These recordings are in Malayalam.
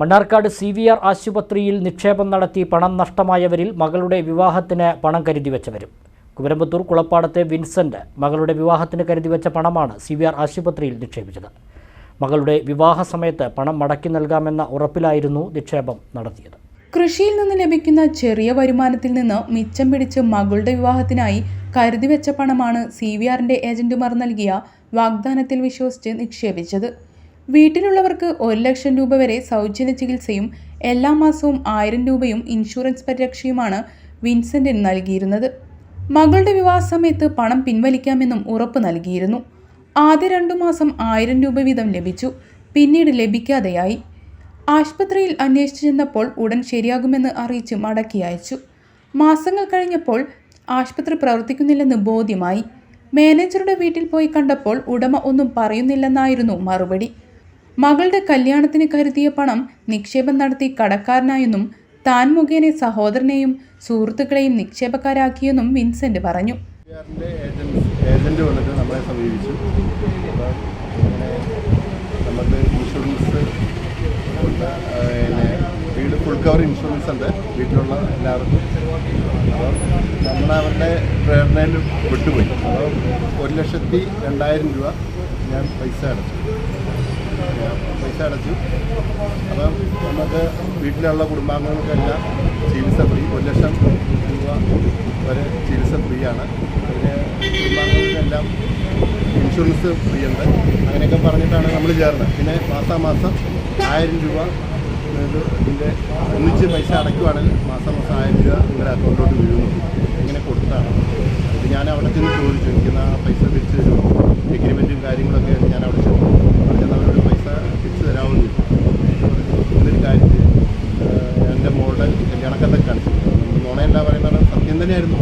മണ്ണാർക്കാട് സി വി ആർ ആശുപത്രിയിൽ നിക്ഷേപം നടത്തി പണം നഷ്ടമായവരിൽ മകളുടെ വിവാഹത്തിന് പണം കരുതി വെച്ചവരും. കുമരമ്പത്തൂർ കുളപ്പാടത്തെ വിൻസെന്റ് മകളുടെ വിവാഹത്തിന് കരുതിവെച്ച പണമാണ് സി വി ആർ ആശുപത്രിയിൽ നിക്ഷേപിച്ചത്. മകളുടെ വിവാഹ സമയത്ത് പണം മടക്കി നൽകാമെന്ന ഉറപ്പിലായിരുന്നു നിക്ഷേപം നടത്തിയത്. കൃഷിയിൽ നിന്ന് ലഭിക്കുന്ന ചെറിയ വരുമാനത്തിൽ നിന്ന് മിച്ചം പിടിച്ച് മകളുടെ വിവാഹത്തിനായി കരുതി വെച്ച പണമാണ് സി വി ആറിന്റെ ഏജന്റുമാർ നൽകിയ വാഗ്ദാനത്തിൽ വിശ്വസിച്ച് നിക്ഷേപിച്ചത്. വീട്ടിലുള്ളവർക്ക് ഒരു ലക്ഷം രൂപ വരെ സൗജന്യ ചികിത്സയും എല്ലാ മാസവും ആയിരം രൂപയും ഇൻഷുറൻസ് പരിരക്ഷയുമാണ് വിൻസെന്റിന് നൽകിയിരുന്നത്. മകളുടെ വിവാഹ സമയത്ത് പണം പിൻവലിക്കാമെന്നും ഉറപ്പ് നൽകിയിരുന്നു. ആദ്യ രണ്ടു മാസം ആയിരം രൂപ വീതം ലഭിച്ചു. പിന്നീട് ലഭിക്കാതെയായി. ആശുപത്രിയിൽ അന്വേഷിച്ചു ചെന്നപ്പോൾ ഉടൻ ശരിയാകുമെന്ന് അറിയിച്ച് മടക്കി അയച്ചു. മാസങ്ങൾ കഴിഞ്ഞപ്പോൾ ആശുപത്രി പ്രവർത്തിക്കുന്നില്ലെന്ന് ബോധ്യമായി. മാനേജറുടെ വീട്ടിൽ പോയി കണ്ടപ്പോൾ ഉടമ ഒന്നും പറയുന്നില്ലെന്നായിരുന്നു മറുപടി. മകളുടെ കല്യാണത്തിന് കരുതിയ പണം നിക്ഷേപം നടത്തി കടക്കാരനായെന്നും താൻ മുഖേന സഹോദരനെയും സുഹൃത്തുക്കളെയും നിക്ഷേപക്കാരാക്കിയെന്നും വിൻസെന്റ് പറഞ്ഞു. ഏജന്റ് വന്നിട്ട് നമ്മളെ സമീപിച്ചു. നമുക്ക് ഇൻഷുറൻസ് വീട് ഫുൾ കവർ ഇൻഷുറൻസ് ഉണ്ട്. വീട്ടിലുള്ള എല്ലാവർക്കും. അപ്പം നമ്മൾ അവരുടെ പ്രേരണയിൽ വിട്ടുപോയി. അപ്പോൾ ഒരു ലക്ഷത്തി രണ്ടായിരം രൂപ ഞാൻ പൈസ അടച്ചു. പൈസ അടച്ചു. അപ്പം നമുക്ക് വീട്ടിലുള്ള കുടുംബാംഗങ്ങൾക്കെല്ലാം ചികിത്സ ഫ്രീ. ഒരു ലക്ഷം രൂപ വരെ ചികിത്സ ഫ്രീ ആണ്. പിന്നെ കുടുംബാംഗങ്ങൾക്കെല്ലാം ഇൻഷുറൻസ് ഫ്രീ ഉണ്ട്. അങ്ങനെയൊക്കെ പറഞ്ഞിട്ടാണ് നമ്മൾ ചേർന്നത്. പിന്നെ മാസാമാസം ആയിരം രൂപ ഇത് ഇതിന്റെ ഒന്നിച്ച് പൈസ അടയ്ക്കുവാണെങ്കിൽ മാസം മാസം ആയിരം രൂപ നിങ്ങളുടെ അക്കൗണ്ടിലോട്ട് വീഴുന്നു. ഇങ്ങനെ കൊടുത്താണ്. ഇത് ഞാൻ അവിടെ ചെന്ന് ചോദിച്ചു. എനിക്ക് ആ പൈസ തിരിച്ചു തരുമോ എഗ്രിമെന്റും കാര്യങ്ങളൊക്കെ ഞാൻ അവിടെ ചെന്നു പറഞ്ഞാൽ അവരോട് പൈസ തിരിച്ച് തരാമെന്ന് ചോദിച്ചു എന്നൊരു കാര്യം എന്റെ മോളുടെ കല്യാണക്കത്തൊക്കെ കാണിച്ചു നുണയല്ല പറയുന്നത് സത്യം തന്നെയായിരുന്നു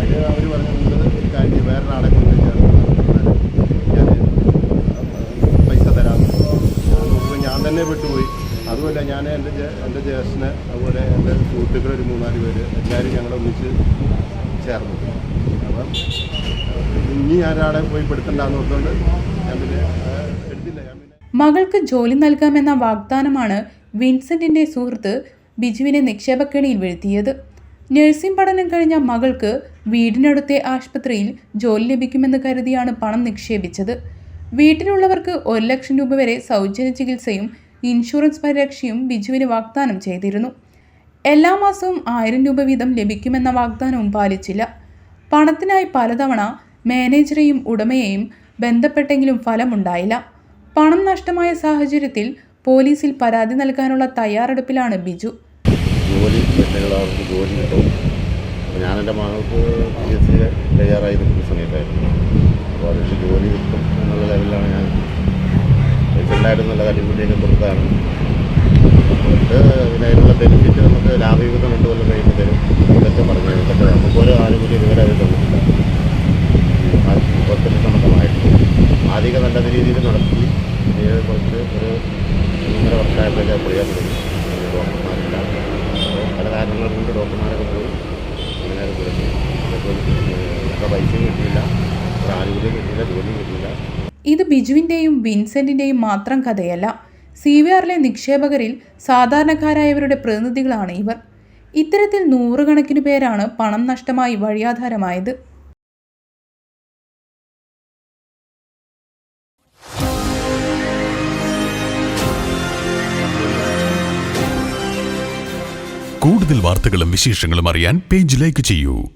അതിൽ അവർ പറഞ്ഞു നിങ്ങൾ ഒരു കാര്യം ചെയ്യ്, വേറൊരാളെ കൊണ്ട് ചേർന്ന് ഞാൻ പൈസ തരാം നോക്കുമ്പോൾ ഞാൻ തന്നെ വിട്ടുപോയി അതുമല്ല ഞാൻ എന്റെ എന്റെ ജ്യേഷ്ഠന് അതുപോലെ എന്റെ സുഹൃത്തുക്കൾ ഒരു മൂന്നാൽ പേര് എല്ലാവരും ഞങ്ങൾ ഒന്നിച്ച് ചേർന്നു. അപ്പം ഇനി ഞാനവിടെ പോയി പെടുത്തണ്ടെന്ന് ഓർത്തുകൊണ്ട് ഞാൻ പിന്നെ എടുത്തില്ല. ഞാൻ പിന്നെ മകൾക്ക് ജോലി നൽകാമെന്ന വാഗ്ദാനമാണ് വിൻസെന്റിന്റെ സുഹൃത്ത് ബിജുവിനെ നിക്ഷേപക്കെണിയിൽ വീഴ്ത്തിയത്. നഴ്സിംഗ് പഠനം കഴിഞ്ഞ മകൾക്ക് വീടിനടുത്തെ ആശുപത്രിയിൽ ജോലി ലഭിക്കുമെന്ന് കരുതിയാണ് പണം നിക്ഷേപിച്ചത്. വീട്ടിലുള്ളവർക്ക് ഒരു ലക്ഷം രൂപ വരെ സൗജന്യ ചികിത്സയും ഇൻഷുറൻസ് പരിരക്ഷയും ബിജുവിന് വാഗ്ദാനം ചെയ്തിരുന്നു. എല്ലാ മാസവും ആയിരം രൂപ വീതം ലഭിക്കുമെന്ന വാഗ്ദാനവും പാലിച്ചില്ല. പണത്തിനായി പലതവണ മാനേജറെയും ഉടമയെയും ബന്ധപ്പെട്ടെങ്കിലും ഫലമുണ്ടായില്ല. പണം നഷ്ടമായ സാഹചര്യത്തിൽ പോലീസിൽ പരാതി നൽകാനുള്ള തയ്യാറെടുപ്പിലാണ് ബിജു. ജോലി പറ്റുകൾ അവർക്ക് ജോലി കിട്ടും. ഞാൻ എന്റെ മകൾക്ക് പി എസ് സി തയ്യാറായി നിൽക്കുന്ന സമയത്തായിരുന്നു. അപ്പോൾ അതിന് ജോലി കിട്ടും എന്നുള്ള ലെവലിലാണ് ഞാൻ ഉണ്ടായിരുന്നുള്ള കല്ലുകുട്ടിയൊക്കെ കൊടുത്താണ് എന്നിട്ട് ഇതിനായിട്ടുള്ള അതിനുള്ള ബെനിഫിറ്റ് നമുക്ക് ലാഭവിഹിതം രണ്ട് കൊല്ലം കഴിയുമ്പോൾ തരും. ഇതൊക്കെ പറഞ്ഞു. ഇതൊക്കെ നമുക്ക് ഓരോ ആനുകൂല്യം ഇതുവരെ അവർ തന്നിട്ടില്ല. ലക്ഷമൊക്കെ ആദ്യമൊക്കെ നല്ല രീതിയിൽ നടത്തി പിന്നീട് കുറച്ച് ഒരു മൂന്നര വർഷമായപ്പോഴേക്ക് പൊഴിയാൻ തുടങ്ങി ഡോക്ടർമാരില്ല. പല കാരണങ്ങൾ കൊണ്ട് ഡോക്ടർമാരൊക്കെ പോയി. അങ്ങനെ അത് കുഴഞ്ഞു ഒക്കെ പൈസയും കിട്ടിയില്ല. ഒരു ആനുകൂല്യം കിട്ടിയില്ല. ജോലിയും കിട്ടിയില്ല. ഇത് ബിജുവിന്റെയും വിൻസെന്റിന്റെയും മാത്രം കഥയല്ല. സി വി ആറിലെ നിക്ഷേപകരിൽ സാധാരണക്കാരായവരുടെ പ്രതിനിധികളാണ് ഇവർ. ഇത്തരത്തിൽ നൂറുകണക്കിന് പേരാണ് പണം നഷ്ടമായി വഴിയാധാരമായത്. കൂടുതൽ വാർത്തകളും വിശേഷങ്ങളും അറിയാൻ പേജ് ലൈക്ക് ചെയ്യൂ.